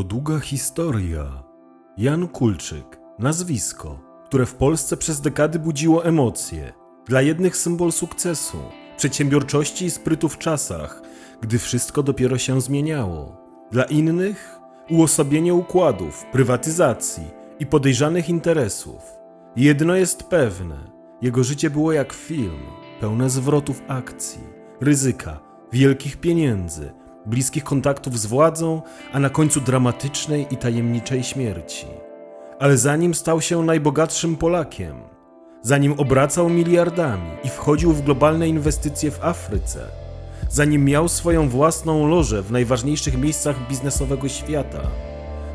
To długa historia. Jan Kulczyk, nazwisko, które w Polsce przez dekady budziło emocje. Dla jednych symbol sukcesu, przedsiębiorczości i sprytu w czasach, gdy wszystko dopiero się zmieniało. Dla innych uosobienie układów, prywatyzacji i podejrzanych interesów. Jedno jest pewne: jego życie było jak film, pełne zwrotów akcji, ryzyka, wielkich pieniędzy, bliskich kontaktów z władzą, a na końcu dramatycznej i tajemniczej śmierci. Ale zanim stał się najbogatszym Polakiem, zanim obracał miliardami i wchodził w globalne inwestycje w Afryce, zanim miał swoją własną lożę w najważniejszych miejscach biznesowego świata,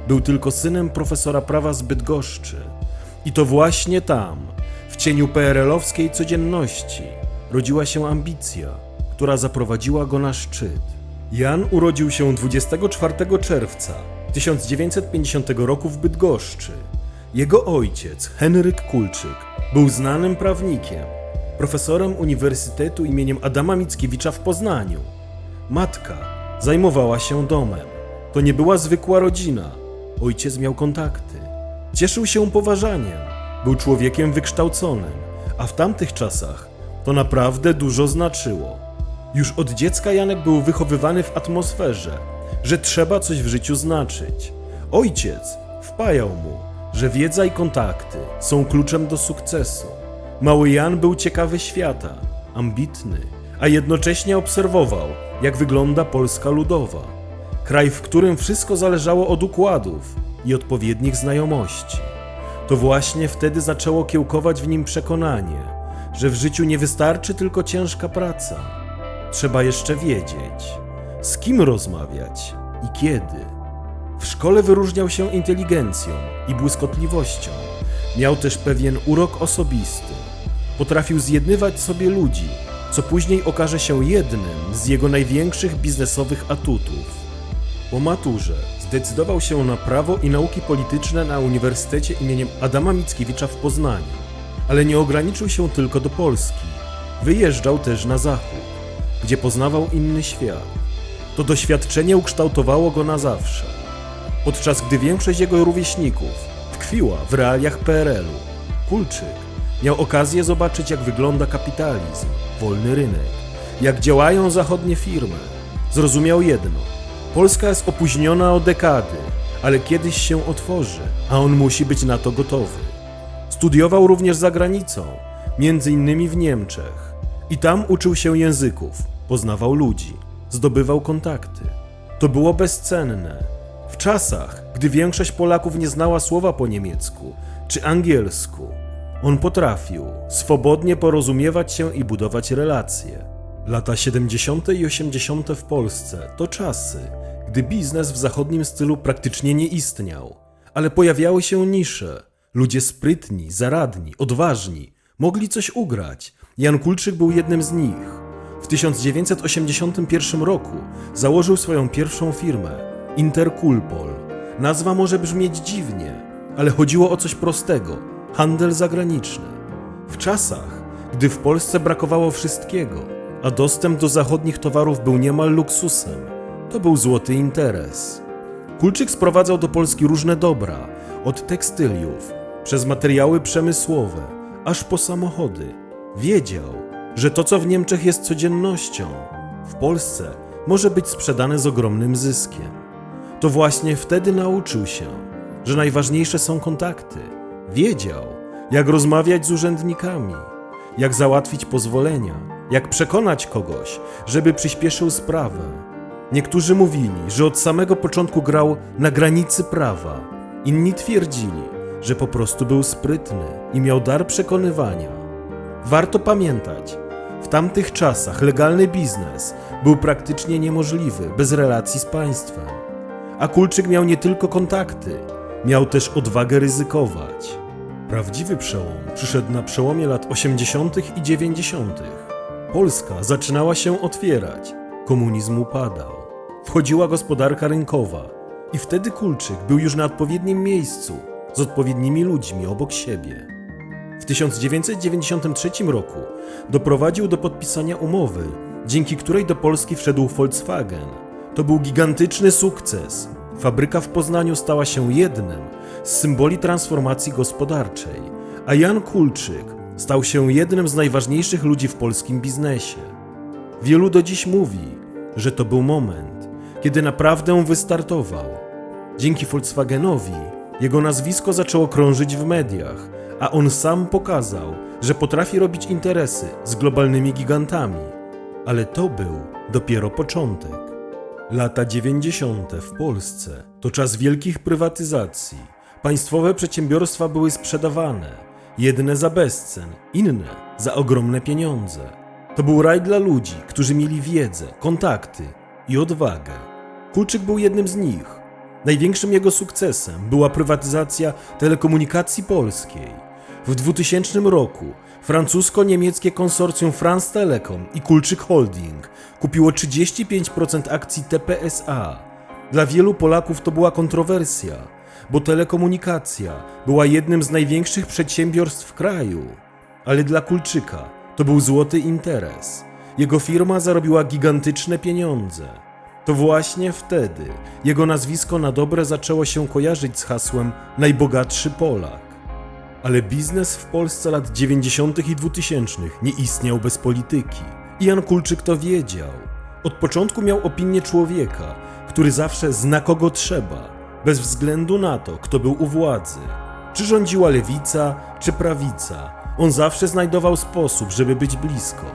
był tylko synem profesora prawa z Bydgoszczy. I to właśnie tam, w cieniu PRL-owskiej codzienności, rodziła się ambicja, która zaprowadziła go na szczyt. Jan urodził się 24 czerwca 1950 roku w Bydgoszczy. Jego ojciec, Henryk Kulczyk, był znanym prawnikiem, profesorem Uniwersytetu imieniem Adama Mickiewicza w Poznaniu. Matka zajmowała się domem. To nie była zwykła rodzina. Ojciec miał kontakty. Cieszył się poważaniem. Był człowiekiem wykształconym, a w tamtych czasach to naprawdę dużo znaczyło. Już od dziecka Janek był wychowywany w atmosferze, że trzeba coś w życiu znaczyć. Ojciec wpajał mu, że wiedza i kontakty są kluczem do sukcesu. Mały Jan był ciekawy świata, ambitny, a jednocześnie obserwował, jak wygląda Polska ludowa. Kraj, w którym wszystko zależało od układów i odpowiednich znajomości. To właśnie wtedy zaczęło kiełkować w nim przekonanie, że w życiu nie wystarczy tylko ciężka praca. Trzeba jeszcze wiedzieć, z kim rozmawiać i kiedy. W szkole wyróżniał się inteligencją i błyskotliwością. Miał też pewien urok osobisty. Potrafił zjednywać sobie ludzi, co później okaże się jednym z jego największych biznesowych atutów. Po maturze zdecydował się na prawo i nauki polityczne na Uniwersytecie imieniem Adama Mickiewicza w Poznaniu, ale nie ograniczył się tylko do Polski. Wyjeżdżał też na zachód, gdzie poznawał inny świat. To doświadczenie ukształtowało go na zawsze. Podczas gdy większość jego rówieśników tkwiła w realiach PRL-u, Kulczyk miał okazję zobaczyć, jak wygląda kapitalizm, wolny rynek, jak działają zachodnie firmy. Zrozumiał jedno: Polska jest opóźniona o dekady, ale kiedyś się otworzy, a on musi być na to gotowy. Studiował również za granicą, między innymi w Niemczech. I tam uczył się języków, poznawał ludzi, zdobywał kontakty. To było bezcenne. W czasach, gdy większość Polaków nie znała słowa po niemiecku czy angielsku, on potrafił swobodnie porozumiewać się i budować relacje. Lata 70. i 80. w Polsce to czasy, gdy biznes w zachodnim stylu praktycznie nie istniał, ale pojawiały się nisze. Ludzie sprytni, zaradni, odważni mogli coś ugrać. Jan Kulczyk był jednym z nich. W 1981 roku założył swoją pierwszą firmę Interkulpol. Nazwa może brzmieć dziwnie, ale chodziło o coś prostego handel zagraniczny. W czasach, gdy w Polsce brakowało wszystkiego, a dostęp do zachodnich towarów był niemal luksusem, to był złoty interes. Kulczyk sprowadzał do Polski różne dobra, od tekstyliów, przez materiały przemysłowe, aż po samochody. Wiedział, że to, co w Niemczech jest codziennością, w Polsce może być sprzedane z ogromnym zyskiem. To właśnie wtedy nauczył się, że najważniejsze są kontakty. Wiedział, jak rozmawiać z urzędnikami, jak załatwić pozwolenia, jak przekonać kogoś, żeby przyspieszył sprawę. Niektórzy mówili, że od samego początku grał na granicy prawa, inni twierdzili, że po prostu był sprytny i miał dar przekonywania. Warto pamiętać, w tamtych czasach legalny biznes był praktycznie niemożliwy bez relacji z państwem. A Kulczyk miał nie tylko kontakty, miał też odwagę ryzykować. Prawdziwy przełom przyszedł na przełomie lat 80. i 90. Polska zaczynała się otwierać, komunizm upadał. Wchodziła gospodarka rynkowa i wtedy Kulczyk był już na odpowiednim miejscu, z odpowiednimi ludźmi obok siebie. W 1993 roku doprowadził do podpisania umowy, dzięki której do Polski wszedł Volkswagen. To był gigantyczny sukces, fabryka w Poznaniu stała się jednym z symboli transformacji gospodarczej, a Jan Kulczyk stał się jednym z najważniejszych ludzi w polskim biznesie. Wielu do dziś mówi, że to był moment, kiedy naprawdę wystartował. Dzięki Volkswagenowi jego nazwisko zaczęło krążyć w mediach, a on sam pokazał, że potrafi robić interesy z globalnymi gigantami. Ale to był dopiero początek. Lata 90. w Polsce to czas wielkich prywatyzacji. Państwowe przedsiębiorstwa były sprzedawane, jedne za bezcen, inne za ogromne pieniądze. To był raj dla ludzi, którzy mieli wiedzę, kontakty i odwagę. Kulczyk był jednym z nich. Największym jego sukcesem była prywatyzacja telekomunikacji polskiej. W 2000 roku francusko-niemieckie konsorcjum France Telecom i Kulczyk Holding kupiło 35% akcji TPSA. Dla wielu Polaków to była kontrowersja, bo telekomunikacja była jednym z największych przedsiębiorstw w kraju. Ale dla Kulczyka to był złoty interes. Jego firma zarobiła gigantyczne pieniądze. To właśnie wtedy jego nazwisko na dobre zaczęło się kojarzyć z hasłem najbogatszy Polak. Ale biznes w Polsce lat 90. i 2000 nie istniał bez polityki. Jan Kulczyk to wiedział. Od początku miał opinię człowieka, który zawsze zna kogo trzeba, bez względu na to, kto był u władzy. Czy rządziła lewica, czy prawica, on zawsze znajdował sposób, żeby być blisko.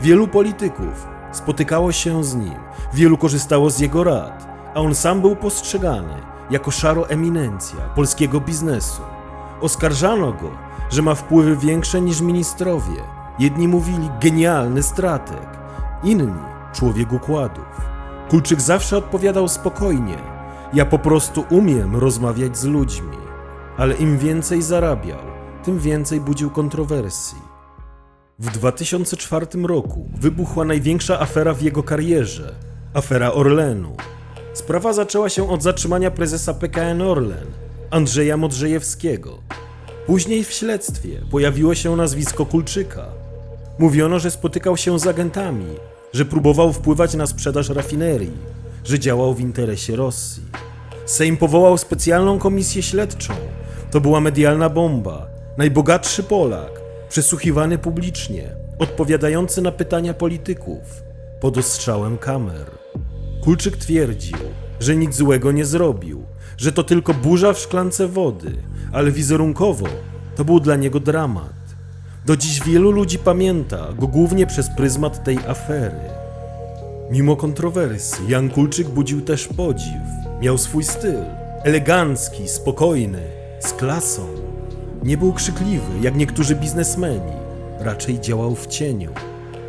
Wielu polityków spotykało się z nim, wielu korzystało z jego rad, a on sam był postrzegany jako szaro eminencja polskiego biznesu. Oskarżano go, że ma wpływy większe niż ministrowie. Jedni mówili genialny strateg, inni człowiek układów. Kulczyk zawsze odpowiadał spokojnie: Ja po prostu umiem rozmawiać z ludźmi, ale im więcej zarabiał, tym więcej budził kontrowersji. W 2004 roku wybuchła największa afera w jego karierze afera Orlenu. Sprawa zaczęła się od zatrzymania prezesa PKN Orlen, Andrzeja Modrzejewskiego. Później w śledztwie pojawiło się nazwisko Kulczyka. Mówiono, że spotykał się z agentami, że próbował wpływać na sprzedaż rafinerii, że działał w interesie Rosji. Sejm powołał specjalną komisję śledczą. To była medialna bomba. Najbogatszy Polak, przesłuchiwany publicznie, odpowiadający na pytania polityków, pod ostrzałem kamer. Kulczyk twierdził, że nic złego nie zrobił, że to tylko burza w szklance wody, ale wizerunkowo to był dla niego dramat. Do dziś wielu ludzi pamięta go głównie przez pryzmat tej afery. Mimo kontrowersji, Jan Kulczyk budził też podziw. Miał swój styl, elegancki, spokojny, z klasą. Nie był krzykliwy, jak niektórzy biznesmeni, raczej działał w cieniu.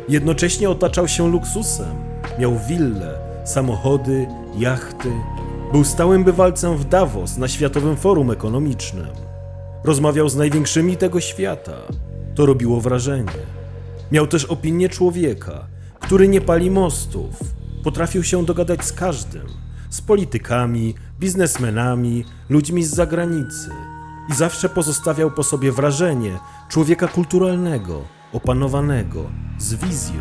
Jednocześnie otaczał się luksusem. Miał wille, samochody, jachty. Był stałym bywalcem w Davos na Światowym Forum Ekonomicznym. Rozmawiał z największymi tego świata. To robiło wrażenie. Miał też opinię człowieka, który nie pali mostów. Potrafił się dogadać z każdym z politykami, biznesmenami, ludźmi z zagranicy i zawsze pozostawiał po sobie wrażenie człowieka kulturalnego, opanowanego, z wizją.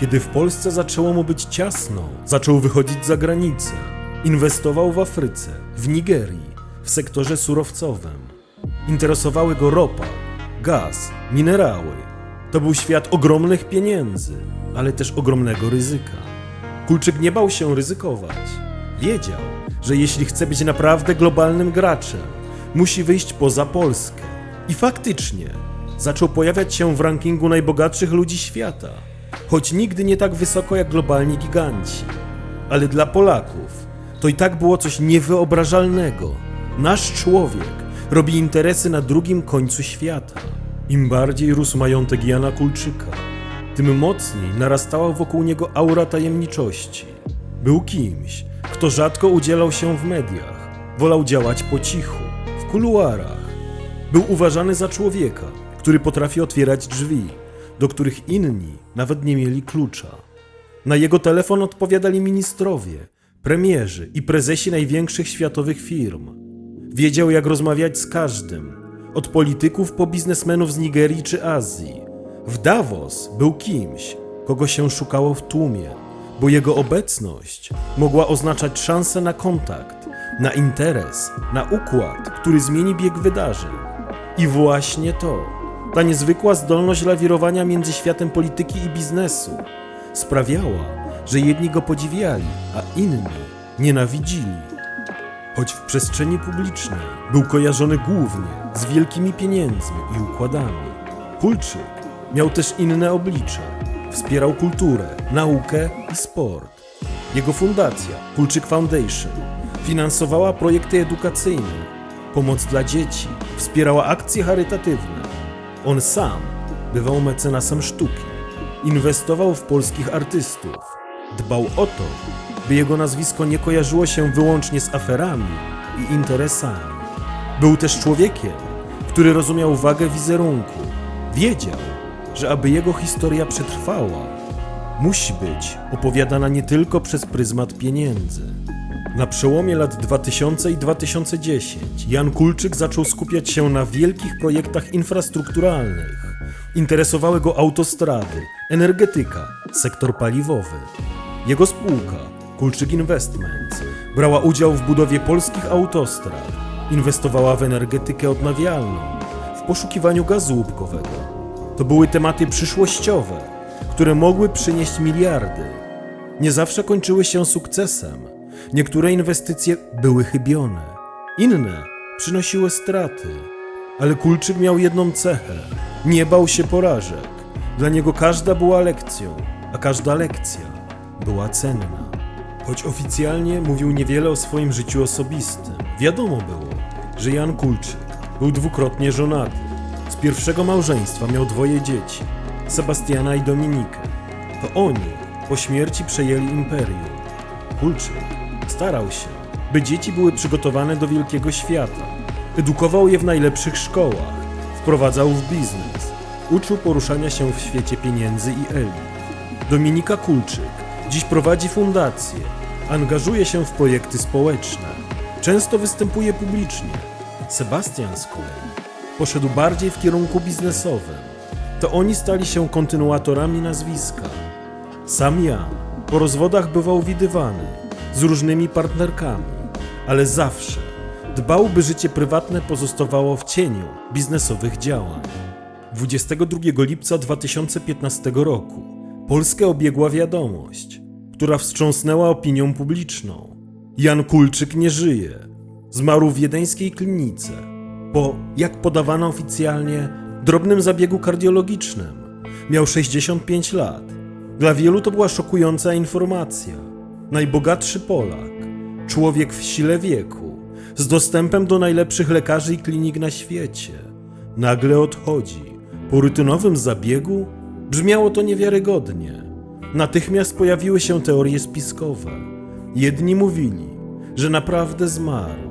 Kiedy w Polsce zaczęło mu być ciasno, zaczął wychodzić za granicę. Inwestował w Afryce, w Nigerii, w sektorze surowcowym. Interesowały go ropa, gaz, minerały. To był świat ogromnych pieniędzy, ale też ogromnego ryzyka. Kulczyk nie bał się ryzykować. Wiedział, że jeśli chce być naprawdę globalnym graczem, musi wyjść poza Polskę. I faktycznie zaczął pojawiać się w rankingu najbogatszych ludzi świata, choć nigdy nie tak wysoko jak globalni giganci. Ale dla Polaków to i tak było coś niewyobrażalnego. Nasz człowiek robi interesy na drugim końcu świata. Im bardziej rósł majątek Jana Kulczyka, tym mocniej narastała wokół niego aura tajemniczości. Był kimś, kto rzadko udzielał się w mediach, wolał działać po cichu, w kuluarach. Był uważany za człowieka, który potrafi otwierać drzwi, do których inni nawet nie mieli klucza. Na jego telefon odpowiadali ministrowie, premierzy i prezesi największych światowych firm. Wiedział, jak rozmawiać z każdym, od polityków po biznesmenów z Nigerii czy Azji. W Davos był kimś, kogo się szukało w tłumie. bo jego obecność mogła oznaczać szansę na kontakt, na interes, na układ, który zmieni bieg wydarzeń. I właśnie to, ta niezwykła zdolność lawirowania między światem polityki i biznesu, sprawiała, że jedni go podziwiali, a inni nienawidzili. Choć w przestrzeni publicznej był kojarzony głównie z wielkimi pieniędzmi i układami, Kulczyk miał też inne oblicze. Wspierał kulturę, naukę i sport. Jego fundacja, Kulczyk Foundation, finansowała projekty edukacyjne, pomoc dla dzieci, wspierała akcje charytatywne. On sam bywał mecenasem sztuki, inwestował w polskich artystów, dbał o to, by jego nazwisko nie kojarzyło się wyłącznie z aferami i interesami. Był też człowiekiem, który rozumiał wagę wizerunku. Wiedział, że aby jego historia przetrwała, musi być opowiadana nie tylko przez pryzmat pieniędzy. Na przełomie lat 2000 i 2010 Jan Kulczyk zaczął skupiać się na wielkich projektach infrastrukturalnych. Interesowały go autostrady, energetyka, sektor paliwowy. Jego spółka, Kulczyk Investments, brała udział w budowie polskich autostrad, inwestowała w energetykę odnawialną, w poszukiwaniu gazu łupkowego. To były tematy przyszłościowe, które mogły przynieść miliardy. Nie zawsze kończyły się sukcesem. Niektóre inwestycje były chybione, inne przynosiły straty. Ale Kulczyk miał jedną cechę: nie bał się porażek. Dla niego każda była lekcją, a każda lekcja była cenna. Choć oficjalnie mówił niewiele o swoim życiu osobistym, wiadomo było, że Jan Kulczyk był dwukrotnie żonaty. Z pierwszego małżeństwa miał dwoje dzieci, Sebastiana i Dominikę. To oni po śmierci przejęli imperium. Kulczyk starał się, by dzieci były przygotowane do wielkiego świata. Edukował je w najlepszych szkołach, wprowadzał w biznes, uczył poruszania się w świecie pieniędzy i elit. Dominika Kulczyk dziś prowadzi fundację, angażuje się w projekty społeczne, często występuje publicznie. Sebastian z kolei poszedł bardziej w kierunku biznesowym. To oni stali się kontynuatorami nazwiska. Sam Jan po rozwodach bywał widywany z różnymi partnerkami, ale zawsze dbał, by życie prywatne pozostawało w cieniu biznesowych działań. 22 lipca 2015 roku Polskę obiegła wiadomość, która wstrząsnęła opinią publiczną. Jan Kulczyk nie żyje. Zmarł w wiedeńskiej klinice po, jak podawano oficjalnie, drobnym zabiegu kardiologicznym. Miał 65 lat. Dla wielu to była szokująca informacja. Najbogatszy Polak, człowiek w sile wieku, z dostępem do najlepszych lekarzy i klinik na świecie, nagle odchodzi. Po rutynowym zabiegu brzmiało to niewiarygodnie. Natychmiast pojawiły się teorie spiskowe. Jedni mówili, że naprawdę zmarł,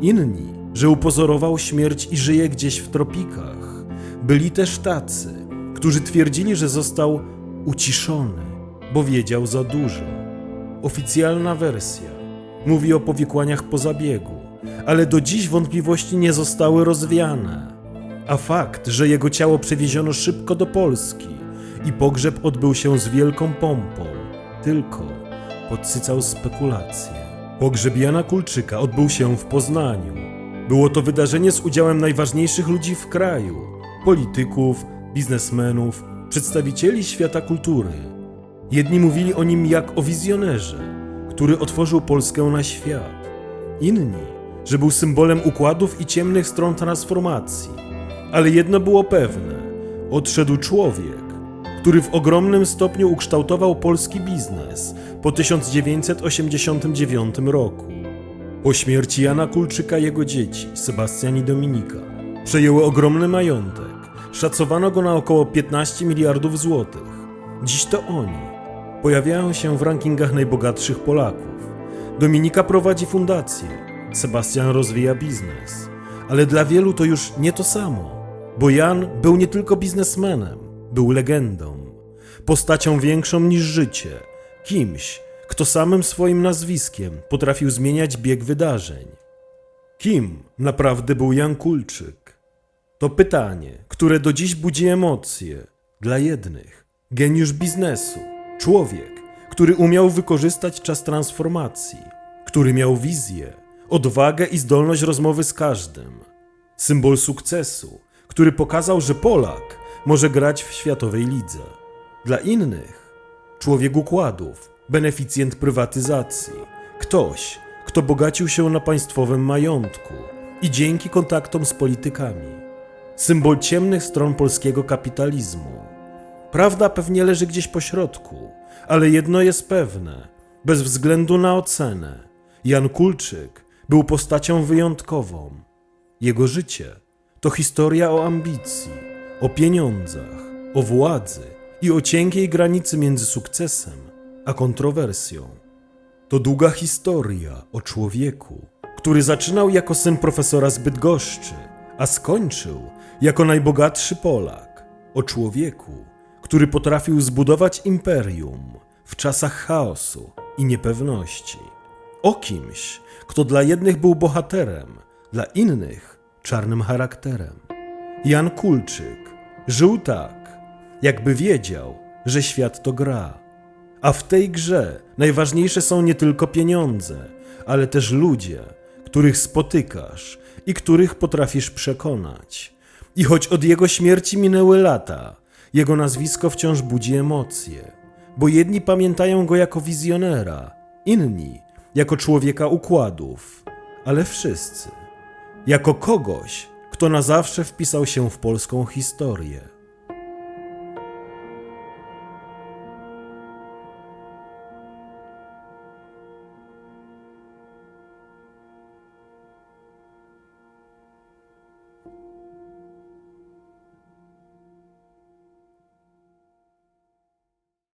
inni, że upozorował śmierć i żyje gdzieś w tropikach. Byli też tacy, którzy twierdzili, że został uciszony, bo wiedział za dużo. Oficjalna wersja mówi o powikłaniach po zabiegu, ale do dziś wątpliwości nie zostały rozwiane. A fakt, że jego ciało przewieziono szybko do Polski i pogrzeb odbył się z wielką pompą, tylko podsycał spekulacje. Pogrzeb Jana Kulczyka odbył się w Poznaniu. Było to wydarzenie z udziałem najważniejszych ludzi w kraju polityków, biznesmenów, przedstawicieli świata kultury. Jedni mówili o nim jak o wizjonerze, który otworzył Polskę na świat. Inni, że był symbolem układów i ciemnych stron transformacji. Ale jedno było pewne: odszedł człowiek, który w ogromnym stopniu ukształtował polski biznes po 1989 roku. Po śmierci Jana Kulczyka jego dzieci, Sebastian i Dominika, przejęły ogromny majątek. Szacowano go na około 15 miliardów złotych. Dziś to oni pojawiają się w rankingach najbogatszych Polaków. Dominika prowadzi fundację, Sebastian rozwija biznes. Ale dla wielu to już nie to samo, bo Jan był nie tylko biznesmenem, był legendą, postacią większą niż życie, kimś, kto samym swoim nazwiskiem potrafił zmieniać bieg wydarzeń. Kim naprawdę był Jan Kulczyk? To pytanie, które do dziś budzi emocje. Dla jednych geniusz biznesu, człowiek, który umiał wykorzystać czas transformacji, który miał wizję, odwagę i zdolność rozmowy z każdym. Symbol sukcesu, który pokazał, że Polak może grać w światowej lidze. Dla innych człowiek układów, beneficjent prywatyzacji, ktoś, kto bogacił się na państwowym majątku i dzięki kontaktom z politykami. Symbol ciemnych stron polskiego kapitalizmu. Prawda pewnie leży gdzieś po środku, ale jedno jest pewne, bez względu na ocenę. Jan Kulczyk był postacią wyjątkową. Jego życie to historia o ambicji, o pieniądzach, o władzy i o cienkiej granicy między sukcesem a kontrowersją. To długa historia o człowieku, który zaczynał jako syn profesora z Bydgoszczy, a skończył jako najbogatszy Polak. O człowieku, który potrafił zbudować imperium w czasach chaosu i niepewności. O kimś, kto dla jednych był bohaterem, dla innych czarnym charakterem. Jan Kulczyk żył tak, jakby wiedział, że świat to gra. A w tej grze najważniejsze są nie tylko pieniądze, ale też ludzie, których spotykasz i których potrafisz przekonać. I choć od jego śmierci minęły lata, jego nazwisko wciąż budzi emocje, bo jedni pamiętają go jako wizjonera, inni jako człowieka układów, ale wszyscy jako kogoś, kto na zawsze wpisał się w polską historię.